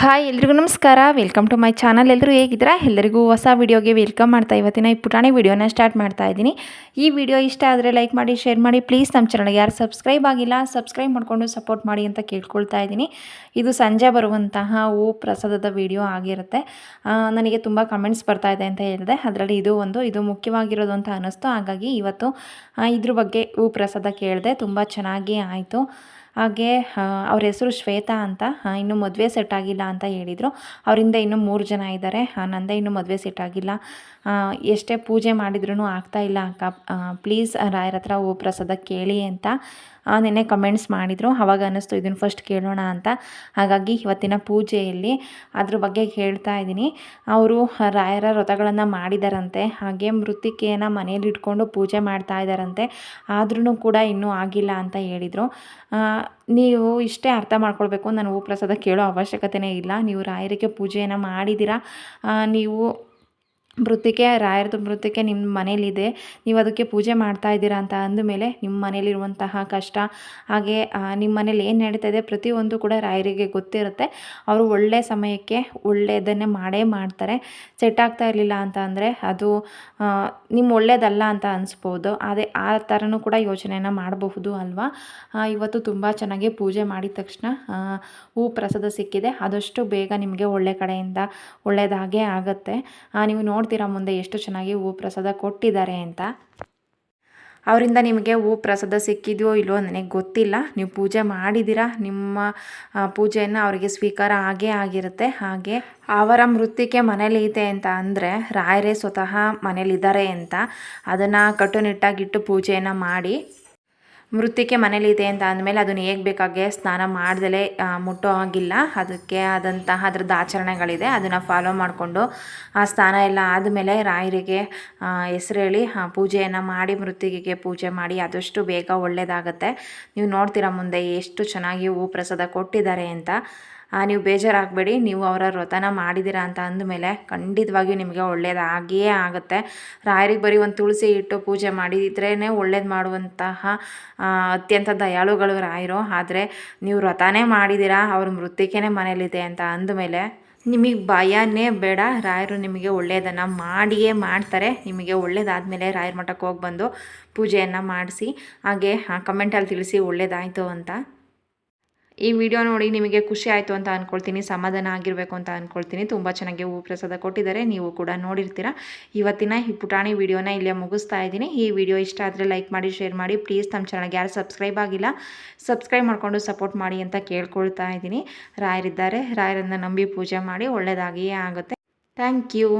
Hi, ಎಲ್ರಿಗೂ ನಮಸ್ಕಾರ. Welcome to my channel ಎಲ್ಲರೂ ಹೇಗಿದ್ದೀರಾ? ಎಲ್ಲರಿಗೂ ಹೊಸ ವಿಡಿಯೋಗೆ ವೆಲ್ಕಮ್ ಮಾಡ್ತಾ ಇವತ್ತಿನ ಈ ಪುಟಾಣಿ ವಿಡಿಯೋನ ಸ್ಟಾರ್ಟ್ ಮಾಡ್ತಾ ಇದ್ದೀನಿ. ಈ ವಿಡಿಯೋ ಇಷ್ಟ ಆದರೆ ಲೈಕ್ ಮಾಡಿ ಶೇರ್ ಮಾಡಿ. ಪ್ಲೀಸ್ ನಮ್ಮ ಚಾನಲ್ಗೆ ಯಾರು ಸಬ್ಸ್ಕ್ರೈಬ್ ಆಗಿಲ್ಲ ಸಬ್ಸ್ಕ್ರೈಬ್ ಮಾಡಿಕೊಂಡು ಸಪೋರ್ಟ್ ಮಾಡಿ ಅಂತ ಕೇಳ್ಕೊಳ್ತಾ ಇದ್ದೀನಿ. ಇದು ಸಂಜೆ ಬರುವಂತಹ ಹೂ ಪ್ರಸಾದದ ವಿಡಿಯೋ ಆಗಿರುತ್ತೆ. ನನಗೆ ತುಂಬ ಕಮೆಂಟ್ಸ್ ಬರ್ತಾ ಇದೆ ಅಂತ ಹೇಳಿದೆ. ಅದರಲ್ಲಿ ಇದು ಒಂದು, ಇದು ಮುಖ್ಯವಾಗಿರೋದು ಅಂತ ಅನ್ನಿಸ್ತು. ಹಾಗಾಗಿ ಇವತ್ತು ಇದ್ರ ಬಗ್ಗೆ ಹೂ ಪ್ರಸಾದ ಕೇಳಿದೆ ತುಂಬ ಚೆನ್ನಾಗಿ ಆಯಿತು. ಹಾಗೆ ಅವ್ರ ಹೆಸರು ಶ್ವೇತಾ ಅಂತ ಇನ್ನು ಮದುವೆ ಸೆಟ್ ಆಗಿಲ್ಲ ಅಂತ ಹೇಳಿದರು. ಅವರಿಂದ ಇನ್ನೂ ಮೂರು ಜನ ಇದ್ದಾರೆ. ನಂದೇ ಇನ್ನೂ ಮದುವೆ ಸೆಟ್ ಆಗಿಲ್ಲ. ಎಷ್ಟೇ ಪೂಜೆ ಮಾಡಿದ್ರೂ ಆಗ್ತಾ ಇಲ್ಲ ಅಕ್ಕ. ಪ್ಲೀಸ್ ರಾಯರ ಹತ್ರ ಹೂ ಪ್ರಸಾದ ಕೇಳಿ ಅಂತ ನೆನ್ನೆ ಕಮೆಂಟ್ಸ್ ಮಾಡಿದರು. ಅವಾಗ ಅನ್ನಿಸ್ತು, ಇದನ್ನು ಫಸ್ಟ್ ಕೇಳೋಣ ಅಂತ. ಹಾಗಾಗಿ ಇವತ್ತಿನ ಪೂಜೆಯಲ್ಲಿ ಅದ್ರ ಬಗ್ಗೆ ಹೇಳ್ತಾ ಇದ್ದೀನಿ. ಅವರು ರಾಯರ ವ್ರತಗಳನ್ನು ಮಾಡಿದಾರಂತೆ. ಹಾಗೆ ಮೃತಿಕೆಯನ್ನು ಮನೆಯಲ್ಲಿ ಇಟ್ಕೊಂಡು ಪೂಜೆ ಮಾಡ್ತಾ ಇದ್ದಾರಂತೆ ಆದ್ರೂ ಕೂಡ ಇನ್ನೂ ಆಗಿಲ್ಲ ಅಂತ ಹೇಳಿದರು. ನೀವು ಇಷ್ಟೇ ಅರ್ಥ ಮಾಡ್ಕೊಳ್ಬೇಕು ನಾನು ಹೂ ಪ್ರಸಾದ ಕೇಳೋ ಅವಶ್ಯಕತೆಯೇ ಇಲ್ಲ, ನೀವು ರಾಯರಿಗೆ ಪೂಜೆಯನ್ನು ಮಾಡಿದ್ದೀರಾ ನೀವು ಮೃತ್ತಿಕೆ ರಾಯರದು ಮೃತ್ತಿಕೆ ನಿಮ್ಮ ಮನೇಲಿದೆ. ನೀವು ಅದಕ್ಕೆ ಪೂಜೆ ಮಾಡ್ತಾ ಇದ್ದೀರಾ ಅಂತ ಅಂದಮೇಲೆ ನಿಮ್ಮ ಮನೇಲಿರುವಂತಹ ಕಷ್ಟ, ಹಾಗೆ ನಿಮ್ಮ ಮನೇಲಿ ಏನು ನಡೀತಾ ಇದೆ ಪ್ರತಿಯೊಂದು ಕೂಡ ರಾಯರಿಗೆ ಗೊತ್ತಿರುತ್ತೆ. ಅವರು ಒಳ್ಳೆ ಸಮಯಕ್ಕೆ ಒಳ್ಳೆಯದನ್ನೇ ಮಾಡೇ ಮಾಡ್ತಾರೆ. ಸೆಟ್ ಆಗ್ತಾ ಇರಲಿಲ್ಲ ಅಂತ ಅಂದರೆ ಅದು ನಿಮ್ಮ ಒಳ್ಳೇದಲ್ಲ ಅಂತ ಅನಿಸ್ಬೋದು. ಅದೇ ಆ ಥರನೂ ಕೂಡ ಯೋಚನೆಯನ್ನು ಮಾಡಬಹುದು ಅಲ್ವಾ? ಇವತ್ತು ತುಂಬ ಚೆನ್ನಾಗಿ ಪೂಜೆ ಮಾಡಿದ ತಕ್ಷಣ ಹೂ ಪ್ರಸಾದ ಸಿಕ್ಕಿದೆ. ಆದಷ್ಟು ಬೇಗ ನಿಮಗೆ ಒಳ್ಳೆ ಕಡೆಯಿಂದ ಒಳ್ಳೆಯದಾಗೇ ಆಗುತ್ತೆ. ನೀವು ನೀವು ನೋಡ್ತೀರಾ ಮುಂದೆ ಎಷ್ಟು ಚೆನ್ನಾಗಿ ಹೂ ಪ್ರಸಾದ ಕೊಟ್ಟಿದ್ದಾರೆ ಅಂತ. ಅವರಿಂದ ನಿಮಗೆ ಹೂ ಪ್ರಸಾದ ಸಿಕ್ಕಿದೆಯೋ ಇಲ್ಲೋ ನನಗೆ ಗೊತ್ತಿಲ್ಲ. ನೀವು ಪೂಜೆ ಮಾಡಿದ್ದೀರಾ? ನಿಮ್ಮ ಪೂಜೆಯನ್ನು ಅವರಿಗೆ ಸ್ವೀಕಾರ ಆಗೇ ಆಗಿರುತ್ತೆ. ಹಾಗೆ ಅವರ ಮೃತ್ತಿಕೆ ಮನೇಲಿ ಇದೆ ಅಂತ ಅಂದರೆ ರಾಯರೇ ಸ್ವತಃ ಮನೇಲಿದ್ದಾರೆ ಅಂತ. ಅದನ್ನು ಕಟ್ಟುನಿಟ್ಟಾಗಿಟ್ಟು ಪೂಜೆಯನ್ನು ಮಾಡಿ ಮೃತ್ತಿಕೆ ಮನೇಲಿದೆ ಅಂತ ಅಂದಮೇಲೆ ಅದನ್ನು ಹೇಗೆ ಬೇಕಾಗೆ ಸ್ನಾನ ಮಾಡ್ದಲೇ ಮುಟ್ಟೋ ಹಾಗಿಲ್ಲ. ಅದಕ್ಕೆ ಆದಂತಹ ಅದರದ್ದು ಆಚರಣೆಗಳಿದೆ. ಅದನ್ನು ಫಾಲೋ ಮಾಡಿಕೊಂಡು, ಆ, ಸ್ನಾನ ಎಲ್ಲ ಆದಮೇಲೆ ರಾಯರಿಗೆ ಹೆಸರು ಹೇಳಿ ಪೂಜೆಯನ್ನು ಮಾಡಿ ಮೃತ್ತಿಗೆಗೆ ಪೂಜೆ ಮಾಡಿ, ಆದಷ್ಟು ಬೇಗ ಒಳ್ಳೆಯದಾಗತ್ತೆ ನೀವು ನೋಡ್ತೀರಾ ಮುಂದೆ ಎಷ್ಟು ಚೆನ್ನಾಗಿ ಹೂ ಪ್ರಸಾದ ಕೊಟ್ಟಿದ್ದಾರೆ ಅಂತ. ನೀವು ಬೇಜಾರಾಗಬೇಡಿ, ನೀವು ಅವರ ವ್ರತನ ಮಾಡಿದ್ದೀರಾ ಅಂತ ಅಂದಮೇಲೆ ಖಂಡಿತವಾಗಿಯೂ ನಿಮಗೆ ಒಳ್ಳೆಯದಾಗಿಯೇ ಆಗುತ್ತೆ. ರಾಯರಿಗೆ ಬರೀ ಒಂದು ತುಳಸಿ ಇಟ್ಟು ಪೂಜೆ ಮಾಡಿದ್ರೇ ಒಳ್ಳೇದು ಮಾಡುವಂತಹ ಅತ್ಯಂತ ದಯಾಳುಗಳು ರಾಯರು. ಆದರೆ ನೀವು ವ್ರತನೇ ಮಾಡಿದ್ದೀರಾ, ಅವ್ರ ಮೃತ್ತಿಕೆನೇ ಮನೇಲಿದೆ ಅಂತ ಅಂದಮೇಲೆ ನಿಮಗೆ ಭಯನೇ ಬೇಡ. ರಾಯರು ನಿಮಗೆ ಒಳ್ಳೆಯದನ್ನು ಮಾಡಿಯೇ ಮಾಡ್ತಾರೆ. ನಿಮಗೆ ಒಳ್ಳೇದಾದಮೇಲೆ ರಾಯರ ಮಠಕ್ಕೆ ಹೋಗಿ ಬಂದು ಪೂಜೆಯನ್ನು ಮಾಡಿಸಿ, ಹಾಗೆ ಕಮೆಂಟಲ್ಲಿ ತಿಳಿಸಿ ಒಳ್ಳೇದಾಯಿತು ಅಂತ. ಈ ವಿಡಿಯೋ ನೋಡಿ ನಿಮಗೆ ಖುಷಿ ಆಯಿತು ಅಂತ ಅಂದ್ಕೊಳ್ತೀನಿ ಸಮಾಧಾನ ಆಗಿರಬೇಕು ಅಂತ ಅಂದ್ಕೊಳ್ತೀನಿ ತುಂಬ ಚೆನ್ನಾಗಿ ಹೂ ಪ್ರಸಾದ ಕೊಟ್ಟಿದ್ದಾರೆ, ನೀವು ಕೂಡ ನೋಡಿರ್ತೀರ. ಇವತ್ತಿನ ಈ ಪುಟಾಣಿ ವಿಡಿಯೋನ ಇಲ್ಲೇ ಮುಗಿಸ್ತಾ ಇದ್ದೀನಿ. ಈ ವಿಡಿಯೋ ಇಷ್ಟ ಆದರೆ ಲೈಕ್ ಮಾಡಿ, ಶೇರ್ ಮಾಡಿ. ಪ್ಲೀಸ್ ನಮ್ಮ ಚಾನಲ್ಗೆ ಯಾರು ಸಬ್ಸ್ಕ್ರೈಬ್ ಆಗಿಲ್ಲ, ಸಬ್ಸ್ಕ್ರೈಬ್ ಮಾಡಿಕೊಂಡು ಸಪೋರ್ಟ್ ಮಾಡಿ ಅಂತ ಕೇಳ್ಕೊಳ್ತಾ ಇದ್ದೀನಿ. ರಾಯರಿದ್ದಾರೆ, ರಾಯರನ್ನು ನಂಬಿ ಪೂಜೆ ಮಾಡಿ ಒಳ್ಳೆಯದಾಗಿಯೇ ಆಗುತ್ತೆ. Thank you.